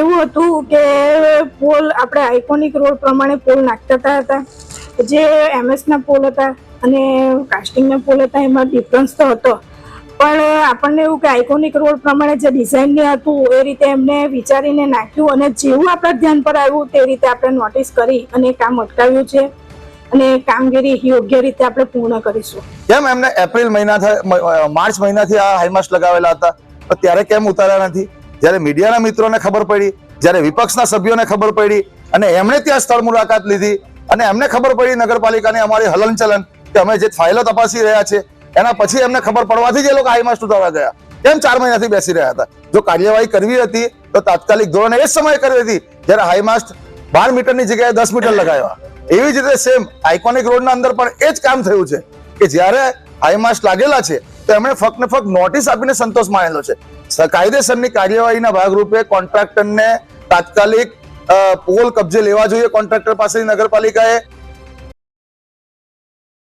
એવું હતું કે પોલ આપણે આઇકોનિક રોડ પ્રમાણે પોલ નાખતા હતા જે એમએસના પોલ હતા અને કાસ્ટિંગના પોલ હતા, એમાં ડિફરન્સ તો હતો. પણ આપણને એવું કે આઇકોનિક રોડ પ્રમાણે જે ડિઝાઇન હતું, એ રીતે એમને વિચારીને નાખ્યું અને જેવું આપણા ધ્યાન પર આવ્યું તે રીતે આપણે નોટિસ કરી અને કામ અટકાવ્યું છે અને કામગીરી યોગ્ય રીતે આપણે પૂર્ણ કરીશું. કેમ? એમને એપ્રિલ મહિના માર્ચ મહિનાથી આ હાઈમાસ્ટ લગાવેલા હતા. ત્યારે કેમ ઉતાર્યા નથી? જ્યારે મીડિયાના મિત્રોને ખબર પડી, જ્યારે વિપક્ષના સભ્યોને ખબર પડી અને એમણે ત્યાં સ્થળ મુલાકાત લીધી અને એમને ખબર પડી નગરપાલિકાની અમારી હલનચલન કે અમે જે ફાઇલો તપાસી રહ્યા છે, એના પછી એમને ખબર પડવાથી જ એ લોકો હાઈમાસ્ટ ઉતારવા ગયા. કેમ ચાર મહિનાથી બેસી રહ્યા હતા? જો કાર્યવાહી કરવી હતી, તો તાત્કાલિક ધોરણે એ સમયે કરવી હતી જ્યારે હાઈમાસ્ટ બાર મીટરની જગ્યાએ દસ મીટર લગાવ્યા. એવી જ રીતે સેમ આઇકોનિક રોડના અંદર પણ એ જ કામ થયું છે કે જ્યારે હાઈમાસ્ટ લાગેલા છે તો એમણે ફક્ત ને ફક્ત નોટિસ આપીને સંતોષ માનેલો છે. કાયદેસરની કાર્યવાહીના ભાગરૂપે કોન્ટ્રાક્ટરને તાત્કાલિક પોલ કબજે લેવા જોઈએ. કોન્ટ્રાક્ટર પાસેથી નગરપાલિકાએ